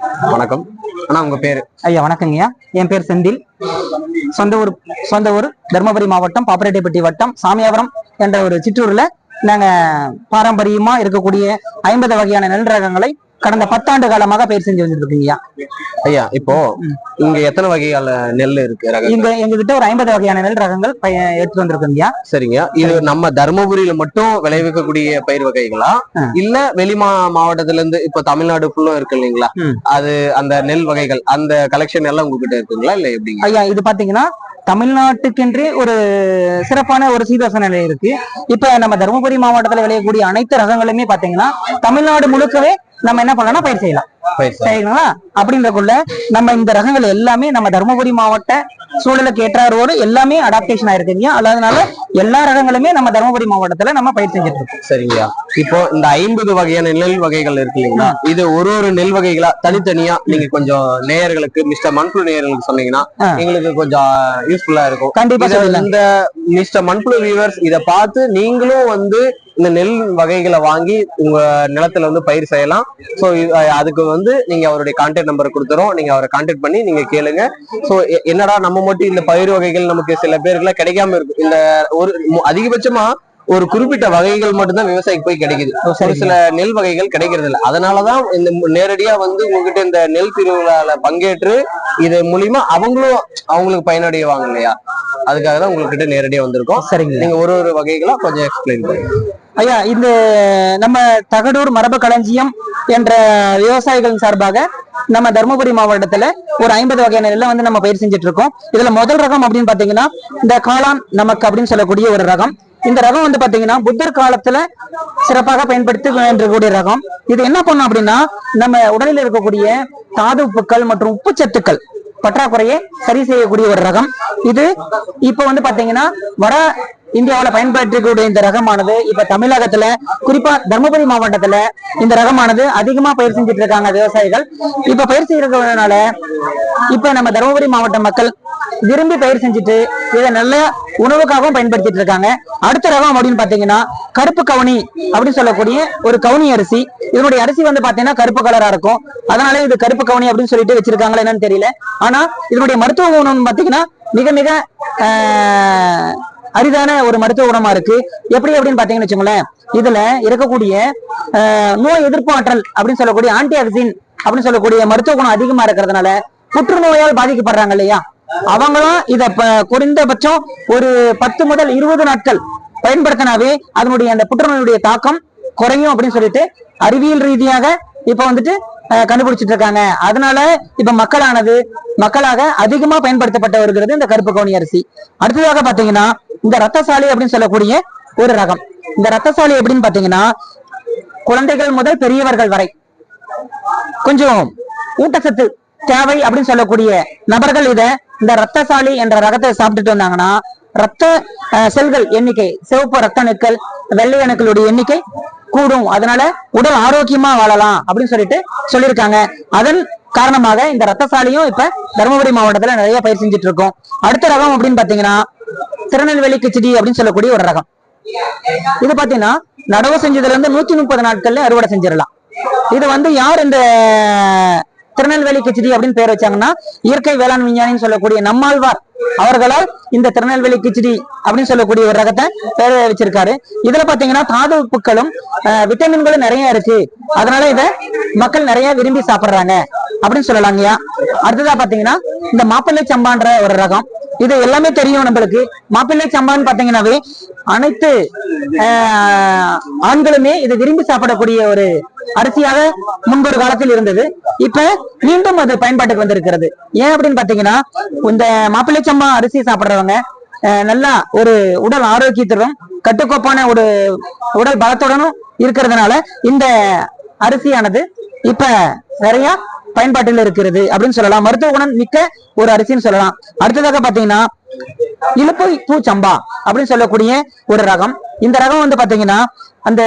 வணக்கம். அண்ணா உங்க பேரு? ஐயா வணக்கங்கய்யா. என் பேர் செந்தில். சொந்த ஊர் சொந்த ஊர் தருமபுரி மாவட்டம் பாப்பரெட்டிப்பட்டி வட்டம் சாமியாபுரம் என்ற ஒரு சிற்றூர்ல நாங்க பாரம்பரியமா இருக்கக்கூடிய ஐம்பது வகையான நெல் ரகங்களை கடந்த பத்தாண்டு காலமாக பயிர் செஞ்சு வந்துட்டு ஐயா இப்போ இங்க எத்தனை வகையான நெல் இருக்கு இங்க எங்ககிட்ட ஒரு ஐம்பது வகையான நெல் ரகங்கள் எடுத்து வந்திருக்கீங்கய்யா. சரிங்க இது நம்ம தருமபுரியில மட்டும் விளைவிக்கக்கூடிய பயிர் வகைகளா. இல்ல வெளி மா மாவட்டத்துல இருந்து இப்ப தமிழ்நாடு ஃபுல்லும் இருக்கு இல்லைங்களா. அது அந்த நெல் வகைகள் அந்த கலெக்ஷன் எல்லாம் உங்ககிட்ட இருக்குங்களா? இல்ல எப்படிங்க? ஐயா இது பாத்தீங்கன்னா தமிழ்நாட்டுக்கென்றே ஒரு சிறப்பான ஒரு சீதோசன நிலை இருக்கு. இப்ப நம்ம தருமபுரி மாவட்டத்துல விளையக்கூடிய அனைத்து ரகங்களுமே பாத்தீங்கன்னா தமிழ்நாடு முழுக்கவே நம்ம என்ன பண்ணலாம்னா பயிர் செய்யலாம். சரிங்களா அப்படின்றக்குள்ள நம்ம இந்த ரகங்கள் எல்லாமே நம்ம தருமபுரி மாவட்ட சூழலுக்கு ஏற்றாரோடு எல்லாமே அடாப்டேஷன் ஆயிருக்குங்க அதனால எல்லா ரகங்களுமே நம்ம தருமபுரி மாவட்டத்துல நம்ம பயிர் செஞ்சுட்டு இருக்கோம். சரிங்கய்யா. இப்போ இந்த ஐம்பது வகையான நெல் வகைகள் இருக்கு இல்லைங்களா? இது ஒரு ஒரு நெல் வகைகளா தனித்தனியா நீங்க கொஞ்சம் நேயர்களுக்கு மிஸ்டர் மண்புழு நேயர்களுக்கு சொன்னீங்கன்னா. எங்களுக்கு கொஞ்சம் யூஸ்ஃபுல்லா இருக்கும். கண்டிப்பா இந்த மிஸ்டர் மண்புழு வியூவர்ஸ் இத பார்த்து நீங்களும் வந்து இந்த நெல் வகைகளை வாங்கி உங்க நிலத்துல வந்து பயிர் செய்யலாம். சோ அதுக்கு வந்து நீங்க அவருடைய கான்டாக்ட் நம்பர் கொடுத்துறோம். நீங்க அவரை கான்டாக்ட் பண்ணி நீங்க கேளுங்க. ஸோ என்னடா நம்ம மட்டும் இந்த பயிர் வகைகள் நமக்கு சில பேருக்குலாம் கிடைக்காம இருக்கு. இந்த ஒரு அதிகபட்சமா ஒரு குறிப்பிட்ட வகைகள் மட்டும்தான் விவசாயிக்கு போய் கிடைக்குது. ஒரு. சில நெல் வகைகள் கிடைக்கிறது இல்ல அதனாலதான் இந்த நேரடியா வந்து உங்ககிட்ட இந்த நெல் திருவிழால பங்கேற்று இது மூலியமா அவங்களும் அவங்களுக்கு பயனடைவாங்க இல்லையா? அதுக்காக தான் உங்ககிட்ட நேரடியா வந்திருக்கோம். சரிங்க. நீங்க ஒரு ஒரு வகைகளா கொஞ்சம் எக்ஸ்பிளைன் பண்ணுங்க. ஐயா இந்த நம்ம தகடூர் மரபு களஞ்சியம் என்ற விவசாயிகள் சார்பாக நம்ம தருமபுரி மாவட்டத்துல ஒரு ஐம்பது வகையான நெல்லை வந்து நம்ம பயிர் செஞ்சுட்டு இருக்கோம். இதுல முதல் ரகம் அப்படின்னு பாத்தீங்கன்னா இந்த காளான் நமக்கு அப்படின்னு சொல்லக்கூடிய ஒரு ரகம். இந்த ரகம் வந்து பாத்தீங்கன்னா புத்தர் காலத்துல சிறப்பாக பயன்படுத்தி இருக்கக்கூடிய ரகம். இது என்ன பண்ணும் அப்படின்னா நம்ம உடலில் இருக்கக்கூடிய தாது உப்புக்கள் மற்றும் உப்புச்சத்துக்கள் பற்றாக்குறையை சரி செய்யக்கூடிய ஒரு ரகம். இது இப்ப வந்து பாத்தீங்கன்னா வட இந்தியாவுல பயன்படுத்தக்கூடிய இந்த ரகமானது இப்ப தமிழகத்துல குறிப்பா தருமபுரி மாவட்டத்துல இந்த ரகமானது அதிகமா பயிர் செஞ்சுட்டு இருக்காங்க விவசாயிகள். இப்ப பயிர் செய்யறதுனால இப்ப நம்ம தருமபுரி மாவட்ட மக்கள் விரும்பி பயிர் செஞ்சுட்டு இதை நல்ல உணவுக்காகவும் பயன்படுத்திட்டு இருக்காங்க. அடுத்த ரகம் அப்படின்னு பாத்தீங்கன்னா கருப்பு கவுனி அப்படின்னு சொல்லக்கூடிய ஒரு கவுனி அரிசி. இதனுடைய அரிசி வந்து பாத்தீங்கன்னா கருப்பு கலரா இருக்கும். அதனால இது கருப்பு கவுனி அப்படின்னு சொல்லிட்டு வச்சிருக்காங்களா என்னன்னு தெரியல. ஆனா இதனுடைய மருத்துவ குணம் பாத்தீங்கன்னா மிக மிக ஆஹ், அரிதான ஒரு மருத்துவ குணமா இருக்கு. எப்படி அப்படின்னு பாத்தீங்கன்னு வச்சுக்கோங்களேன் இதுல இருக்கக்கூடிய நோய் எதிர்ப்பு ஆற்றல் அப்படின்னு சொல்லக்கூடிய ஆன்டி ஆக்சின் அப்படின்னு சொல்லக்கூடிய மருத்துவ குணம் அதிகமா இருக்கிறதுனால புற்றுநோயால் பாதிக்கப்படுறாங்க இல்லையா? அவங்களும் இத குறைந்தபட்சம் ஒரு பத்து முதல் இருபது நாட்கள் பயன்படுத்தினாவே அதனுடைய அந்த புற்றுநோயுடைய தாக்கம் குறையும் அப்படின்னு சொல்லிட்டு அறிவியல் ரீதியாக இப்ப வந்துட்டு கண்டுபிடிச்சிட்டு இருக்காங்க அதனால இப்ப மக்களானது மக்களாக அதிகமா பயன்படுத்தப்பட்ட வருகிறது இந்த கருப்பு கவுனி அரிசி. அடுத்ததாக பாத்தீங்கன்னா இந்த ரத்தசாலி அப்படின்னு சொல்லக்கூடிய ஒரு ரகம். இந்த ரத்தசாலி எப்படின்னு பாத்தீங்கன்னா குழந்தைகள் முதல் பெரியவர்கள் வரை கொஞ்சம் ஊட்டச்சத்து தேவை அப்படின்னு சொல்லக்கூடிய நபர்கள் இத இந்த ரத்தசாலி என்ற ரகத்தை சாப்பிட்டுட்டு வந்தாங்கன்னா ரத்த செல்கள் எண்ணிக்கை சிவப்பு ரத்த அணுக்கள் வெள்ளை அணுக்களுடைய எண்ணிக்கை கூடும். அதனால உடல் ஆரோக்கியமா வாழலாம் அப்படின்னு சொல்லிட்டு சொல்லியிருக்காங்க. அதன் காரணமாக இந்த ரத்தசாலியும் இப்ப தருமபுரி மாவட்டத்துல நிறைய பயிர் செஞ்சுட்டு இருக்கோம். அடுத்த ரகம் அப்படின்னு பாத்தீங்கன்னா திருநெல்வேலி கிச்சடி அப்படின்னு சொல்லக்கூடிய ஒரு ரகம். இது பாத்தீங்கன்னா நடவு செஞ்சதுல இருந்து நூத்தி முப்பது நாட்கள்ல அறுவடை செஞ்சிடலாம். இது வந்து யார் இந்த திருநெல்வேலி கிச்சடி அப்படின்னு பேர் வச்சாங்கன்னா இயற்கை வேளாண் விஞ்ஞானின்னு சொல்லக்கூடிய நம்மாழ்வார் அவர்களால் இந்த திருநெல்வேலி கிச்சடி அப்படின்னு சொல்லக்கூடிய ஒரு ரகத்தை பேர வச்சிருக்காரு. இதுல பாத்தீங்கன்னா தாது உப்புக்களும் விட்டமின்களும் நிறைய இருக்கு. அதனால இத மக்கள் நிறைய விரும்பி சாப்பிடுறாங்க அப்படின்னு சொல்லலாங்கய்யா. அடுத்ததா பாத்தீங்கன்னா இந்த மாப்பிள்ளை சம்பான்ற ஒரு ரகம். இது எல்லாமே தெரியும் நம்மளுக்கு. மாப்பிள்ளை சம்பான்னு பாத்தீங்கன்னாவே அனைத்து ஆண்களுமே இது விரும்பி சாப்பிடக்கூடிய ஒரு அரிசியாக முன்பொரு காலத்தில் இருந்தது. இப்ப மீண்டும் அது பயன்பாட்டுக்கு வந்திருக்கிறது. ஏன் அப்படின்னு பாத்தீங்கன்னா இந்த மாப்பிள்ளை சம்பா அரிசி சாப்பிடுறவங்க நல்லா ஒரு உடல் ஆரோக்கியத்துடன் கட்டுக்கோப்பான ஒரு உடல் பலத்துடனும் இருக்கிறதுனால இந்த அரிசியானது இப்ப நிறைய பயன்பாட்டில் இருக்கிறது அப்படின்னு சொல்லலாம். மருத்துவ குணம் மிக்க ஒரு அரிசின்னு சொல்லலாம். அடுத்ததாக பாத்தீங்கன்னா இலுப்பை பூ சம்பா அப்படின்னு சொல்லக்கூடிய ஒரு ரகம். இந்த ரகம் வந்து பாத்தீங்கன்னா அந்த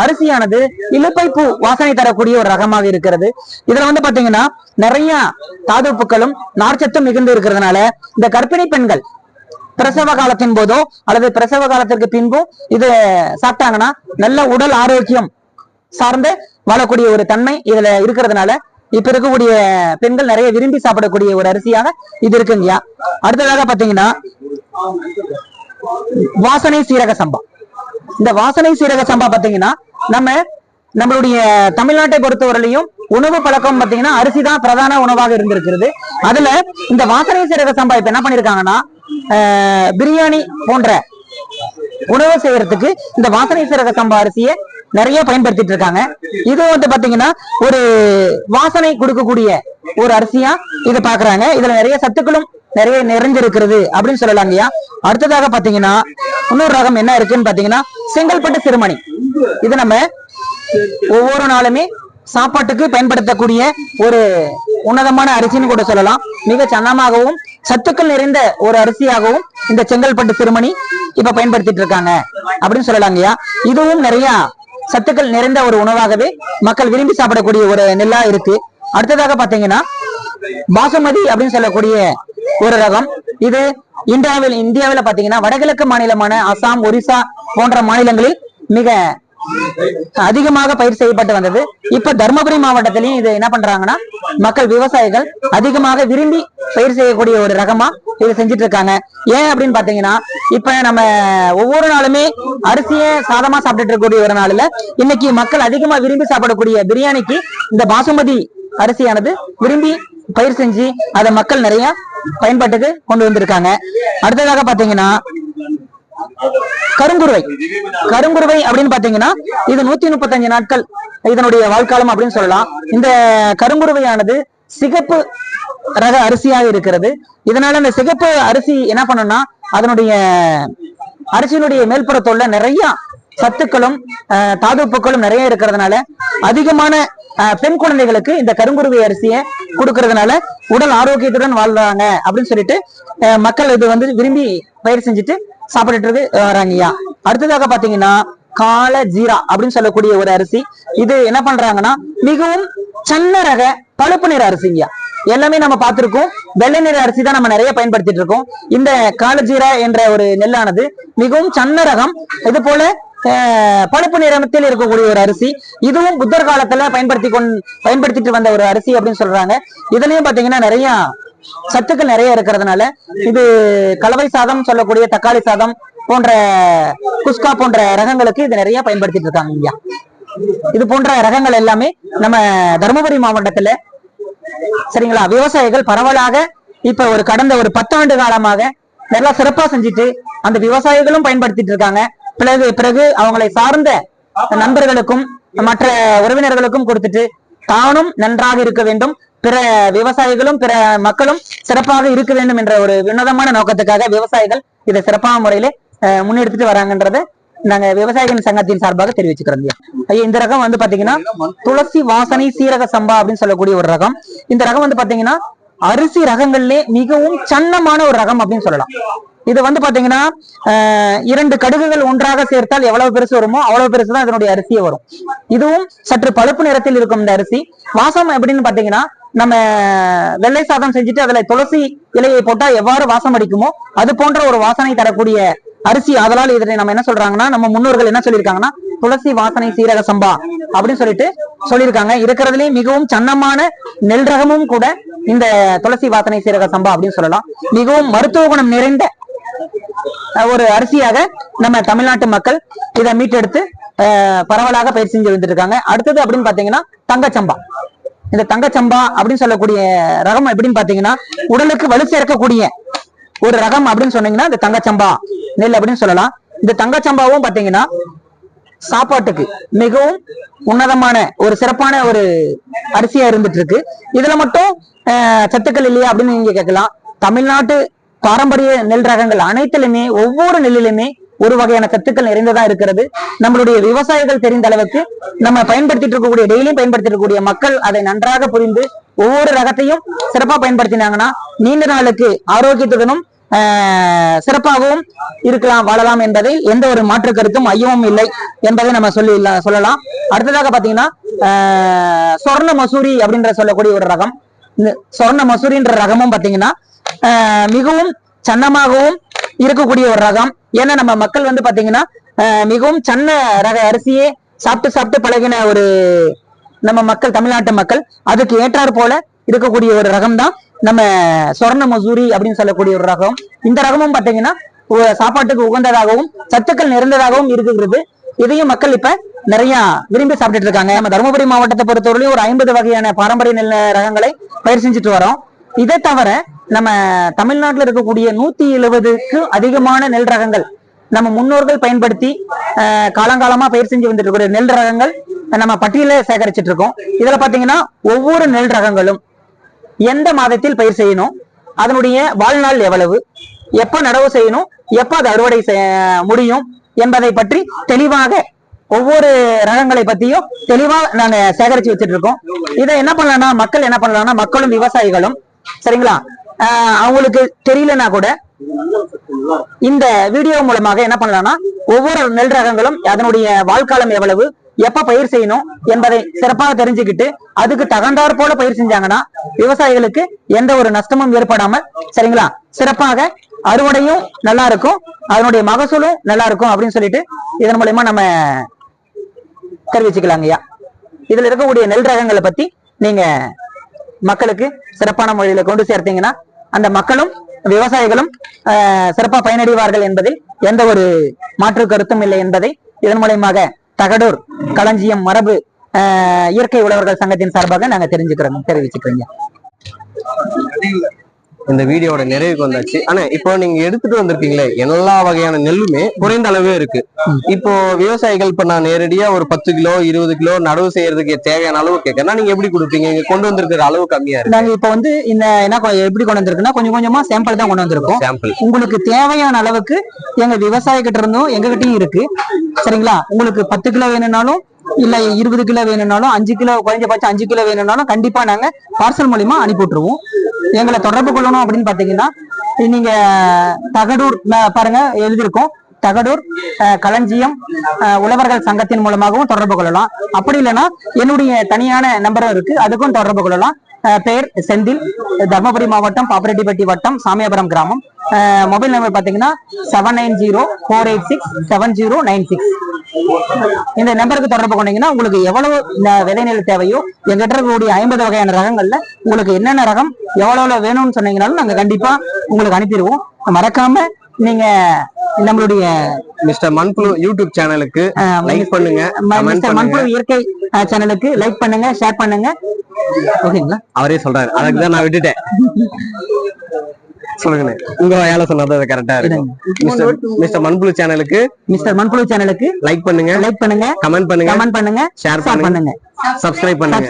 அரிசியானது இலுப்பை பூ வாசனை தரக்கூடிய ஒரு ரகமாக இருக்கிறது. இதுல வந்து பாத்தீங்கன்னா நிறைய தாதுப்புக்களும் நார்ச்சத்தும் மிகுந்து இருக்கிறதுனால இந்த கர்ப்பிணி பெண்கள் பிரசவ காலத்தின் போதோ அல்லது பிரசவ காலத்திற்கு பின்போ இது சாப்பிட்டாங்கன்னா நல்ல உடல் ஆரோக்கியம் சார்ந்து வாழக்கூடிய ஒரு தன்மை இதுல இருக்கிறதுனால இப்ப இருக்கக்கூடிய பெண்கள் நிறைய விரும்பி சாப்பிடக்கூடிய ஒரு அரிசியாக இது இருக்குங்கய்யா அடுத்ததாக பாத்தீங்கன்னா வாசனை சீரக சம்பா. இந்த வாசனை சீரக சம்பா பாத்தீங்கன்னா நம்ம நம்மளுடைய தமிழ்நாட்டை பொறுத்தவரையிலையும் உணவு பழக்கம் பாத்தீங்கன்னா அரிசி தான் பிரதான உணவாக இருந்திருக்கிறது. அதுல இந்த வாசனை சீரக சம்பா இப்ப என்ன பண்ணிருக்காங்கன்னா ஆஹ், பிரியாணி போன்ற உணவு செய்யறதுக்கு இந்த வாசனை சீரக சம்பா அரிசியை நிறைய பயன்படுத்திட்டு இருக்காங்க. இது வந்து பாத்தீங்கன்னா ஒரு வாசனை கொடுக்கக்கூடிய ஒரு அரிசியா இதை பாக்குறாங்க. இதுல நிறைய சத்துக்களும் நிறைய நிறைஞ்சிருக்கிறது அப்படின்னு சொல்லலாம் இல்லையா அடுத்ததாக பாத்தீங்கன்னா இன்னொரு ரகம் என்ன இருக்குன்னு பாத்தீங்கன்னா செங்கல்பட்டு சிறுமணி. இது நம்ம ஒவ்வொரு நாளுமே சாப்பாட்டுக்கு பயன்படுத்தக்கூடிய ஒரு உன்னதமான அரிசின்னு கூட சொல்லலாம். மிக சன்னமாகவும் சத்துக்கள் நிறைந்த ஒரு அரிசியாகவும் இந்த செங்கல்பட்டு சிறுமணி இப்ப பயன்படுத்திட்டு இருக்காங்க. அப்படின்னு சொல்லலாங்கய்யா இதுவும் நிறைய சத்துக்கள் நிறைந்த ஒரு உணவாகவே மக்கள் விரும்பி சாப்பிடக்கூடிய ஒரு நெல்லா இருக்கு. அடுத்ததாக பாத்தீங்கன்னா பாசுமதி அப்படின்னு சொல்லக்கூடிய ஒரு ரகம். இது இந்தியாவில் இந்தியாவில் பாத்தீங்கன்னா வடகிழக்கு மாநிலமான அசாம் ஒரிசா போன்ற மாநிலங்களில் மிக அதிகமாக பயிர் செய்யப்பட்டு வந்தது. இப்ப தருமபுரி மாவட்டத்திலையும் இது என்ன பண்றாங்கன்னா மக்கள் விவசாயிகள் அதிகமாக விரும்பி பயிர் செய்யக்கூடிய ஒரு ரகமா இது செஞ்சுட்டு இருக்காங்க ஏன் அப்படின்னு பாத்தீங்கன்னா இப்ப நம்ம ஒவ்வொரு நாளுமே அரிசியை சாதமா சாப்பிட்டுட்டு இருக்கக்கூடிய ஒரு நாள்ல இன்னைக்கு மக்கள் அதிகமா விரும்பி சாப்பிடக்கூடிய பிரியாணிக்கு இந்த பாசுமதி அரிசியானது விரும்பி பயிர் செஞ்சு அதை மக்கள் நிறைய பயன்பாட்டுக்கு கொண்டு வந்திருக்காங்க. அடுத்ததாக பாத்தீங்கன்னா கருங்குருவை. கருங்குருவை அப்படின்னு பாத்தீங்கன்னா இது நூத்தி முப்பத்தஞ்சு நாட்கள் இதனுடைய வாழ்க்காலம் அப்படின்னு சொல்லலாம். இந்த கருங்குருவையானது சிகப்பு ரக அரிசியாக இருக்கிறது. இதனால இந்த சிகப்பு அரிசி என்ன பண்ணும்னா அதனுடைய அரிசியினுடைய மேல்புறத்தோல்ல நிறைய சத்துக்களும் அஹ், தாதுப்புக்களும் நிறைய இருக்கிறதுனால அதிகமான பெண் குழந்தைகளுக்கு இந்த கருங்குருவை அரிசியை கொடுக்கறதுனால உடல் ஆரோக்கியத்துடன் வாழ்றாங்க அப்படின்னு சொல்லிட்டு மக்கள் இது வந்து விரும்பி பயிர் செஞ்சுட்டு சாப்பிட்டுட்டு இருக்கு வராங்கய்யா அடுத்ததாக பாத்தீங்கன்னா கால ஜீரா அப்படின்னு சொல்லக்கூடிய ஒரு அரிசி. இது என்ன பண்றாங்கன்னா மிகவும் சன்ன ரக பழுப்பு நிற அரிசிங்கய்யா எல்லாமே நம்ம பார்த்திருக்கோம். வெள்ளை நிற அரிசி தான் நம்ம நிறைய பயன்படுத்திட்டு இருக்கோம். இந்த காலஜீரா என்ற ஒரு நெல்லானது மிகவும் சன்ன ரகம் இது போல பழுப்பு நிறத்தில் இருக்கக்கூடிய ஒரு அரிசி. இதுவும் புத்தர் காலத்துல பயன்படுத்தி கொண் பயன்படுத்திட்டு வந்த ஒரு அரிசி அப்படின்னு சொல்றாங்க. இதுலயும் பாத்தீங்கன்னா நிறைய சத்துக்கள் நிறைய இருக்கிறதுனால இது கலவை சாதம் சொல்லக்கூடிய தக்காளி சாதம் போன்ற குஸ்கா போன்ற ரகங்களுக்கு இது நிறைய பயன்படுத்திட்டு இருக்காங்க ஐயா இது போன்ற ரகங்கள் எல்லாமே நம்ம தருமபுரி மாவட்டத்துல சரிங்களா? விவசாயிகள் பரவலாக இப்ப ஒரு கடந்த ஒரு பத்தாண்டு காலமாக நல்லா சிறப்பா செஞ்சுட்டு அந்த விவசாயிகளும் பயன்படுத்திட்டு இருக்காங்க. பிறகு பிறகு அவங்களை சார்ந்த நண்பர்களுக்கும் மற்ற உறவினர்களுக்கும் கொடுத்துட்டு தானும் நன்றாக இருக்க வேண்டும். பிற விவசாயிகளும் பிற மக்களும் சிறப்பாக இருக்க வேண்டும் என்ற ஒரு வினோதமான நோக்கத்துக்காக விவசாயிகள் இதை சிறப்பான முறையில முன்னெடுத்துட்டு வராங்கன்றத நாங்க விவசாயிகள் சங்கத்தின் சார்பாக தெரிவிச்சுக்கிறோம் ஐயா. இந்த ரகம் வந்து பாத்தீங்கன்னா துளசி வாசனை சீரக சம்பா அப்படின்னு சொல்லக்கூடிய ஒரு ரகம். இந்த ரகம் வந்து பாத்தீங்கன்னா அரிசி ரகங்கள்லே மிகவும் சன்னமான ஒரு ரகம் அப்படின்னு சொல்லலாம். இது வந்து பாத்தீங்கன்னா ஆஹ், இரண்டு கடுகுகள் ஒன்றாக சேர்த்தால் எவ்வளவு பெருசு வருமோ அவ்வளவு பெருசு தான் இதனுடைய அரிசியே வரும். இதுவும் சற்று பழுப்பு நிறத்தில் இருக்கும் இந்த அரிசி. வாசம் எப்படின்னு பாத்தீங்கன்னா நம்ம வெள்ளை சாதம் செஞ்சுட்டு அதுல துளசி இலையை போட்டா எவ்வாறு வாசம் அடிக்குமோ அது போன்ற ஒரு வாசனை தரக்கூடிய அரிசி அதனால இதனை நம்ம என்ன சொல்றாங்கன்னா நம்ம முன்னோர்கள் என்ன சொல்லியிருக்காங்கன்னா துளசி வாசனை சீரக சம்பா அப்படின்னு சொல்லிட்டு சொல்லியிருக்காங்க. இருக்கிறதுலே மிகவும் சன்னமான நெல் ரகமும் கூட இந்த துளசி வாசனை சீரக சம்பா அப்படின்னு சொல்லலாம். மிகவும் மருத்துவ குணம் நிறைந்த ஒரு அரிசியாக நம்ம தமிழ்நாட்டு மக்கள் இதை மீட்டெடுத்து அஹ், பரவலாக பயிர் செஞ்சு வந்துட்டு இருக்காங்க அடுத்தது அப்படின்னு பாத்தீங்கன்னா தங்கச்சம்பா. இந்த தங்கச்சம்பா அப்படின்னு சொல்லக்கூடிய ரகம் எப்படின்னு பாத்தீங்கன்னா உடலுக்கு வலு சேர்க்கக்கூடிய ஒரு ரகம் அப்படின்னு சொன்னீங்கன்னா இந்த தங்கச்சம்பா நெல் அப்படின்னு சொல்லலாம். இந்த தங்கச்சம்பாவும் பாத்தீங்கன்னா சாப்பாட்டுக்கு மிகவும் உன்னதமான ஒரு சிறப்பான ஒரு அரிசியா இருந்துட்டு இருக்கு இதுல மட்டும் சத்துக்கள் இல்லையா அப்படின்னு நீங்க கேட்கலாம். தமிழ்நாட்டு பாரம்பரிய நெல் ரகங்கள் அனைத்துலயுமே ஒவ்வொரு நெல்லிலுமே ஒரு வகையான சத்துக்கள் நிறைந்ததா இருக்கிறது. நம்மளுடைய விவசாயிகள் தெரிந்த அளவுக்கு நம்ம பயன்படுத்திட்டு இருக்கக்கூடிய டெய்லியும் பயன்படுத்திட்டு இருக்கக்கூடிய மக்கள் அதை நன்றாக புரிந்து ஒவ்வொரு ரகத்தையும் சிறப்பா பயன்படுத்தினாங்கன்னா நீண்ட நாளுக்கு ஆரோக்கியத்துடனும் ஆஹ், சிறப்பாகவும் இருக்கலாம் வாழலாம் என்பதை எந்த ஒரு மாற்று கருத்தும் ஐயமும் இல்லை என்பதை நம்ம சொல்லி சொல்லலாம். அடுத்ததாக பாத்தீங்கன்னா ஆஹ், சொர்ண மசூரி அப்படின்ற சொல்லக்கூடிய ஒரு ரகம். இந்த சொர்ண மசூரின்ற ரகமும் பாத்தீங்கன்னா ஆஹ், மிகவும் சன்னமாகவும் இருக்கக்கூடிய ஒரு ரகம் ஏன்னா நம்ம மக்கள் வந்து பாத்தீங்கன்னா மிகவும் சன்ன ரக அரிசியே சாப்பிட்டு சாப்பிட்டு பழகின ஒரு நம்ம மக்கள் தமிழ்நாட்டு மக்கள் அதுக்கு ஏற்றாறு போல இருக்கக்கூடிய ஒரு ரகம் தான் நம்ம சொர்ண மசூரி அப்படின்னு சொல்லக்கூடிய ஒரு ரகம். இந்த ரகமும் பாத்தீங்கன்னா சாப்பாட்டுக்கு உகந்ததாகவும் சத்துக்கள் நிறைந்ததாகவும் இருக்குகிறது இதையும் மக்கள் இப்ப நிறைய விரும்பி சாப்பிட்டுட்டு இருக்காங்க. நம்ம தருமபுரி மாவட்டத்தை பொறுத்தவரையிலும் ஒரு ஐம்பது வகையான பாரம்பரிய நெல் ரகங்களை பயிர் செஞ்சுட்டு வரோம். இதை தவிர நம்ம தமிழ்நாட்டில் இருக்கக்கூடிய நூத்தி எழுபதுக்கு அதிகமான நெல் ரகங்கள் நம்ம முன்னோர்கள் பயன்படுத்தி காலங்காலமா பயிர் செஞ்சு வந்துட்டு இருக்கிற நெல் ரகங்கள் நம்ம பட்டியல சேகரிச்சிட்டு இருக்கோம். இதுல பாத்தீங்கன்னா ஒவ்வொரு நெல் ரகங்களும் எந்த மாதத்தில் பயிர் செய்யணும் அதனுடைய வாழ்நாள் எவ்வளவு எப்ப நடவு செய்யணும் எப்ப அது அறுவடை செய்ய- முடியும் என்பதை பற்றி தெளிவாக ஒவ்வொரு ரகங்களை பத்தியும் தெளிவா நாங்க சேகரிச்சு வச்சிட்டு இருக்கோம். இதை என்ன பண்ணலாம்னா மக்கள் என்ன பண்ணலாம்னா மக்களும் விவசாயிகளும் சரிங்களா? அவங்களுக்கு தெரியலனா கூட இந்த வீடியோ மூலமாக என்ன பண்ணலாம்னா ஒவ்வொரு நெல் ரகங்களும் அதனுடைய வாழ்காலம் எவ்வளவு எப்ப பயிர் செய்யணும் என்பதை சிறப்பாக தெரிஞ்சுக்கிட்டு அதுக்கு தகுந்தாற் போல பயிர் செஞ்சாங்கன்னா விவசாயிகளுக்கு எந்த ஒரு நஷ்டமும் ஏற்படாம சரிங்களா? சிறப்பாக அறுவடையும் நல்லா இருக்கும் அதனுடைய மகசூலும் நல்லா இருக்கும் அப்படின்னு சொல்லிட்டு இதன் மூலயமா நம்ம தெரிவிச்சுக்கலாங்க ஐயா இதுல இருக்கக்கூடிய நெல் ரகங்களை பத்தி நீங்க மக்களுக்கு சிறப்பான முறையில கொண்டு சேர்த்தீங்கன்னா அந்த மக்களும் விவசாயிகளும் ஆஹ், சிறப்பா பயனடைவார்கள் என்பதில் எந்த ஒரு மாற்று கருத்தும் இல்லை என்பதை இதன் மூலயமாக தகடூர் களஞ்சியம் மரபு இயற்கை உழவர்கள் சங்கத்தின் சார்பாக நாங்க தெரிஞ்சுக்கிறோம் தெரிவிச்சுக்கிறோங்க. இந்த வீடியோட நிறைவுக்கு வந்தாச்சு. ஆனா இப்போ நீங்க எடுத்துட்டு வந்திருக்கீங்களே எல்லா வகையான நெல்லுமே குறைந்த அளவே இருக்கு. இப்போ விவசாயிகள் இப்ப நான் நேரடியா ஒரு பத்து கிலோ இருபது கிலோ நடவு செய்யறதுக்கு தேவையான அளவு கேட்கறேன்னா நீங்க எப்படி கொடுப்பீங்க? இங்க கொண்டு வந்திருக்கிற அளவு கம்மியா இருக்கு. நாங்க இப்ப வந்து இந்த என்ன எப்படி கொண்டு வந்திருக்குன்னா கொஞ்சம் கொஞ்சமா சாம்பிள் தான் கொண்டு வந்திருக்கோம். சாம்பிள் உங்களுக்கு தேவையான அளவுக்கு எங்க விவசாய கிட்ட இருந்தும் எங்க கிட்டயும் இருக்கு. சரிங்களா? உங்களுக்கு பத்து கிலோ வேணும்னாலும் இல்ல இருபது கிலோ வேணும்னாலும் அஞ்சு கிலோ குறைஞ்சபட்சம் அஞ்சு கிலோ வேணும்னாலும் கண்டிப்பா நாங்க பார்சல் மூலியமா அனுப்பி விட்டுருவோம் எங்களை தொடர்பு கொள்ளணும் அப்படின்னு பாத்தீங்கன்னா நீங்க தகடூர் பாருங்க எழுதியிருக்கோம். தகடூர் அஹ், களஞ்சியம் உழவர்கள் சங்கத்தின் மூலமாகவும் தொடர்பு கொள்ளலாம். அப்படி இல்லைன்னா என்னுடைய தனியான நம்பரும் இருக்கு. அதுக்கும் தொடர்பு கொள்ளலாம். அஹ், பெயர் செந்தில் தர்மபுரி மாவட்டம் பாப்பரெட்டிப்பட்டி வட்டம் சாமியாபுரம் கிராமம். மொபைல் நம்பர் பாத்தீங்கன்னா seven nine zero four eight six seven zero nine six இந்த நம்பருக்கு தொடர்பு கொண்டீங்கன்னா உங்களுக்கு எவ்வளவு விதைநெல் தேவையோ எங்கிட்ட இருக்கக்கூடிய ஐம்பது வகையான ரகங்கள்ல உங்களுக்கு என்னென்ன ரகம் எவ்வளவு வேணும்னு சொன்னீங்கனாலும் நாங்க கண்டிப்பா உங்களுக்கு அனுப்பிடுவோம். மறக்காம நீங்க நம்மளுடைய மிஸ்டர் மண்புழு யூடியூப் சேனலுக்கு லைக் பண்ணுங்க மிஸ்டர் மண்புழு இயற்கை சேனலுக்கு லைக் பண்ணுங்க ஷேர் பண்ணுங்க. ஓகேங்களா? அவரே சொல்றாரு. அதுக்கு தான் நான் விட்டுட்டேன். சொல்லுங்கண்ணே. உங்க வேலை சொன்னது கரெக்டா இருக்கும். மிஸ்டர் மண்புழு சேனலுக்கு மிஸ்டர் மண்புழு சேனலுக்கு லைக் பண்ணுங்க. லைக் பண்ணுங்க. கமெண்ட் பண்ணுங்க. கமெண்ட் பண்ணுங்க. ஷேர் பண்ணுங்க. சப்ஸ்கிரைப் பண்ணுங்க.